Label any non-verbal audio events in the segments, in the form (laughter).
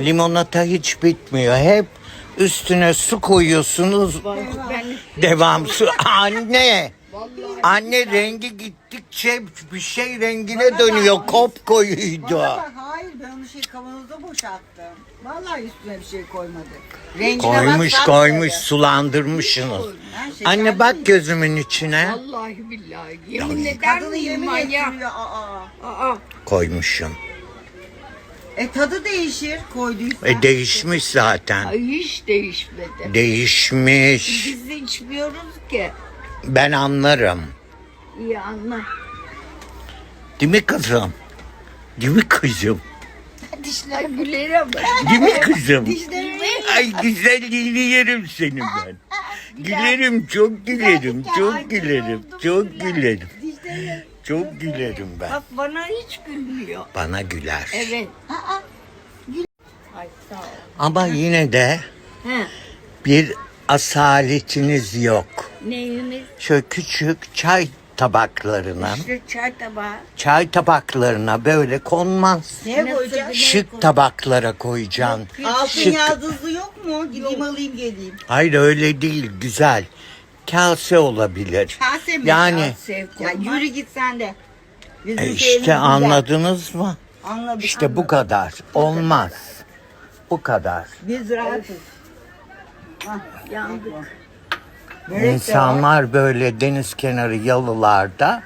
Limonata hiç bitmiyor. Hep üstüne su koyuyorsunuz. Devam su. Anne. Anne rengi gittikçe bir şey rengine dönüyor. Kop koyuydu. Bana bak, hayır ben onu şey kavanoza boşalttım. Vallahi üstüne bir şey koymadık. Rengine Koymuş bak, koymuş bak sulandırmışsınız. Ben şeker Anne bak değil. gözümün içine. Vallahi billahi. Yemin böyle. eder Kadını miyim yemin manyak? ettiriyor. Aa. Aa, Koymuşum. E tadı değişir koyduysan. E değişmiş zaten. ay hiç değişmedi. Değişmiş. Biz içmiyoruz ki. Ben anlarım. İyi anla. Değil mi kızım? Değil mi kızım? Dişler gülerim. Değil mi kızım? Ay güzelliğini yerim senin ben. (laughs) Gülerim, çok gülerim, çok gülerim, çok gülerim. Çok gülerim ben. Bak bana hiç gülmüyor. Bana güler. Evet. Ay sağ ol. Ama yine de He. bir asaletiniz yok. Neyimiz? Şöyle küçük çay tabaklarına, İşte çay tabağı. çay tabaklarına böyle konmaz. Ne koyacağız? Şık tabaklara koyacaksın. Altın Şık. yaldızlı yok mu? Gideyim alayım geleyim. Hayır öyle değil, güzel. Kase olabilir. Kase mi? Yani Sev Ya yürü git sen de. Bizim e işte güzel. anladınız mı? Anladık. İşte bu kadar. Olmaz. Bu kadar. Biz rahatız. Yandık. De var. İnsanlar böyle deniz kenarı yalılarda,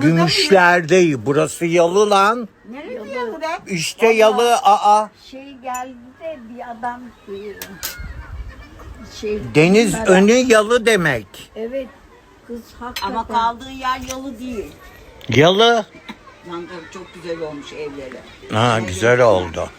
gümüşlerde. Burası yalı lan. Neresi yalı be? İşte yalı aa. Şey geldi de bir adam e, şey Deniz Merak- önü yalı demek. Evet. Kız hakikaten. Ama kaldığı yer yalı değil. Yalı. Yanları çok güzel olmuş evleri. Ha güzel oldu.